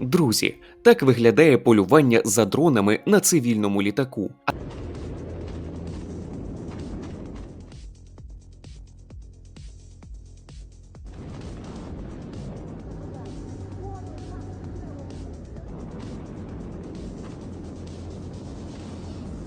Друзі, так виглядає полювання за дронами на цивільному літаку.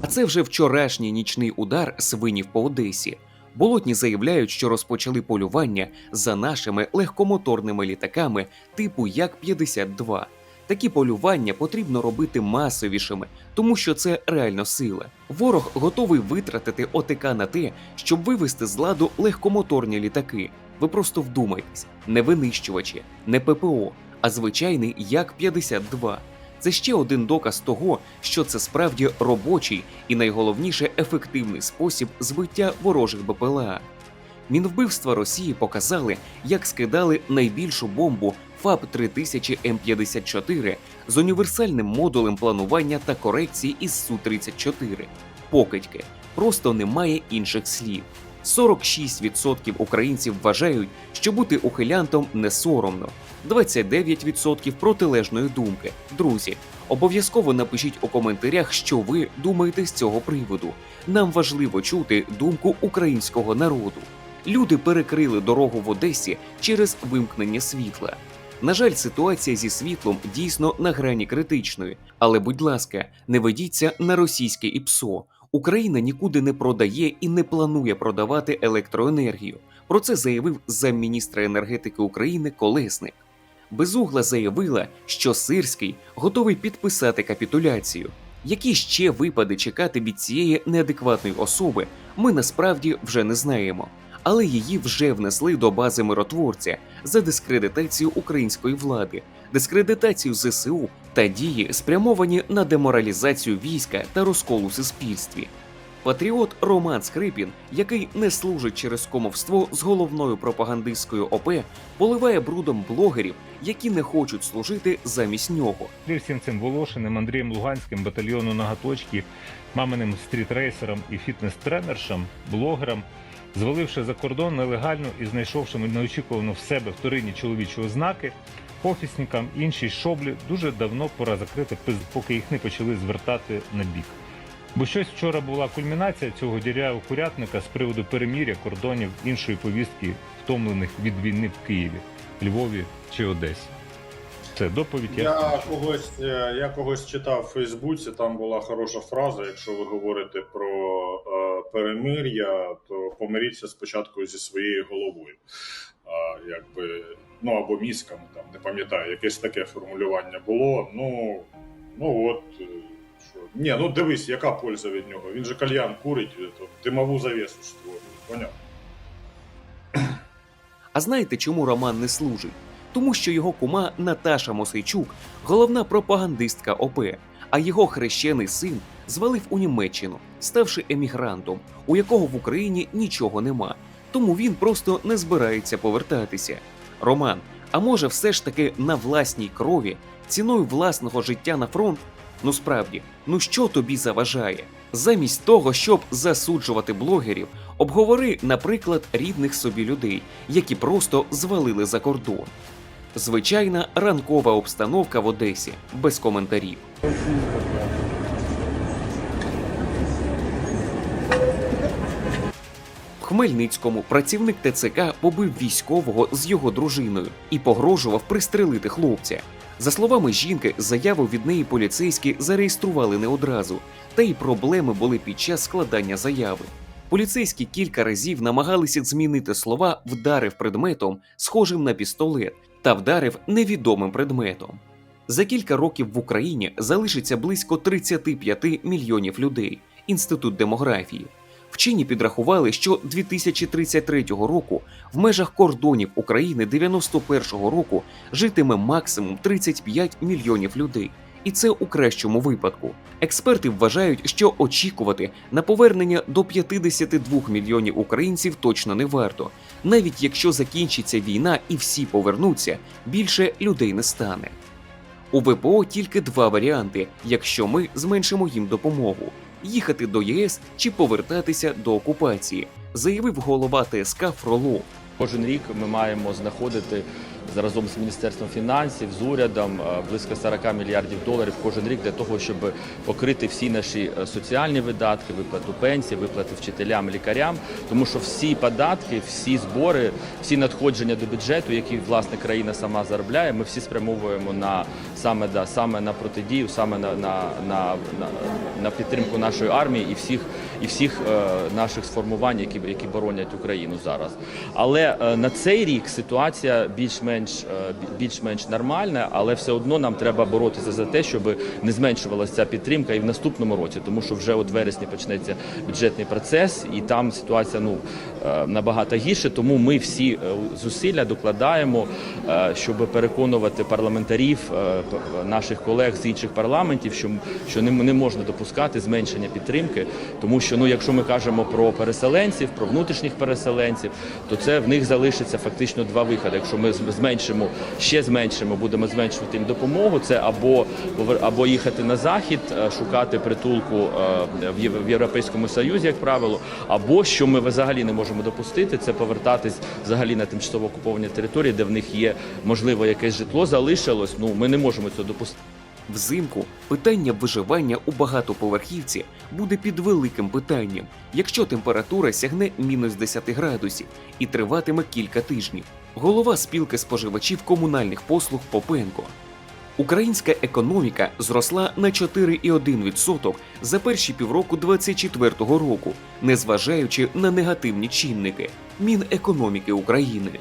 А це вже вчорашній нічний удар свинів по Одесі. Болотні заявляють, що розпочали полювання за нашими легкомоторними літаками типу Як-52. Такі полювання потрібно робити масовішими, тому що це реально сила. Ворог готовий витратити ОТК на те, щоб вивести з ладу легкомоторні літаки. Ви просто вдумайтесь, не винищувачі, не ППО, а звичайний Як-52. Це ще один доказ того, що це справді робочий і найголовніше ефективний спосіб збиття ворожих БПЛА. Мінвбивства Росії показали, як скидали найбільшу бомбу ФАБ 3000 М54 з універсальним модулем планування та корекції із Су-34. Покидьки. Просто немає інших слів. 46% українців вважають, що бути ухилянтом не соромно. 29% протилежної думки. Друзі, обов'язково напишіть у коментарях, що ви думаєте з цього приводу. Нам важливо чути думку українського народу. Люди перекрили дорогу в Одесі через вимкнення світла. На жаль, ситуація зі світлом дійсно на грані критичної, але будь ласка, не ведіться на російське ІПСО. Україна нікуди не продає і не планує продавати електроенергію. Про це заявив замміністра енергетики України Колесник. Безугла заявила, що Сирський готовий підписати капітуляцію. Які ще випади чекати від цієї неадекватної особи, ми насправді вже не знаємо. Але її вже внесли до бази миротворця за дискредитацію української влади, дискредитацію ЗСУ та дії, спрямовані на деморалізацію війська та розкол у суспільстві. Патріот Роман Скрипін, який не служить через комовство з головною пропагандисткою ОП, поливає брудом блогерів, які не хочуть служити замість нього. Всім цим Волошиним, Андрієм Луганським, батальйону Нагаточки, маминим стрітрейсерам і фітнес-тренершам, блогерам, зваливши за кордон нелегально і знайшовши неочікувано в себе вторинні чоловічі ознаки, офісникам інші шоблі дуже давно пора закрити, поки їх не почали звертати на бік. Бо щось вчора була кульмінація цього дірявого курятника з приводу переміря кордонів іншої повістки, втомлених від війни в Києві, Львові чи Одесі. Це доповідь. Я когось, е, я когось читав в Фейсбуці, там була хороша фраза. Якщо ви говорите про е, перемир'я, то помиріться спочатку зі своєю головою. А, якби, ну або мізками, там, не пам'ятаю, якесь таке формулювання було. Ну, ну от. е, Що? Ні, ну дивись, яка польза від нього? Він же кальян курить, е, то димову завісу створює. Понятно. А знаєте, чому Роман не служить? Тому що його кума Наташа Мосейчук головна пропагандистка ОП, а його хрещений син звалив у Німеччину, ставши емігрантом, у якого в Україні нічого нема. Тому він просто не збирається повертатися. Роман, а може, все ж таки на власній крові, ціною власного життя на фронт? Ну справді, ну що тобі заважає? Замість того, щоб засуджувати блогерів, обговори, наприклад, рідних собі людей, які просто звалили за кордон. Звичайна ранкова обстановка в Одесі без коментарів. В Хмельницькому працівник ТЦК побив військового з його дружиною і погрожував пристрелити хлопця. За словами жінки, заяву від неї поліцейські зареєстрували не одразу, та й проблеми були під час складання заяви. Поліцейські кілька разів намагалися змінити слова вдарив предметом, схожим на пістолет, та вдарив невідомим предметом. За кілька років в Україні залишиться близько 35 мільйонів людей. Інститут демографії. Вчені підрахували, що 2033 року в межах кордонів України 91-го року житиме максимум 35 мільйонів людей. І це у кращому випадку. Експерти вважають, що очікувати на повернення до 52 мільйонів українців точно не варто. Навіть якщо закінчиться війна і всі повернуться, більше людей не стане. У ВПО тільки два варіанти, якщо ми зменшимо їм допомогу: їхати до ЄС чи повертатися до окупації, заявив голова ТСК Фролов. Кожен рік ми маємо знаходити разом з міністерством фінансів, з урядом е, близько 40 мільярдів доларів кожен рік для того, щоб покрити всі наші е, соціальні видатки, виплату пенсій, виплати вчителям, лікарям. Тому що всі податки, всі збори, всі надходження до бюджету, які власне країна сама заробляє, ми всі спрямовуємо на саме да саме на протидію, саме на, на, на, на, на підтримку нашої армії і всіх і всіх е, наших сформувань, які, які боронять Україну зараз. Але е, на цей рік ситуація більш-менш е, більш-менш нормальна, але все одно нам треба боротися за те, щоб не зменшувалася ця підтримка і в наступному році, тому що вже от вересні почнеться бюджетний процес, і там ситуація ну е, набагато гірше. Тому ми всі е, зусилля докладаємо, щоб переконувати парламентарів, наших колег з інших парламентів, що, що не, можна допускати зменшення підтримки, тому що ну, якщо ми кажемо про переселенців, про внутрішніх переселенців, то це в них залишиться фактично два виходи. Якщо ми з- зменшимо ще зменшимо, будемо зменшувати їм допомогу, це або або їхати на захід, е, шукати притулку е, в Європейському Союзі, як правило, або що ми взагалі не можемо допустити, це повертатись взагалі на тимчасово окуповані території, де в них є можливо якесь житло залишилось. Ну ми не можемо цього допустити. Взимку питання виживання у багатоповерхівці буде під великим питанням, якщо температура сягне мінус 10 градусів і триватиме кілька тижнів. Голова спілки споживачів комунальних послуг Попенко. Українська економіка зросла на 4,1% за перші півроку 2024 року, незважаючи на негативні чинники Мінекономіки України.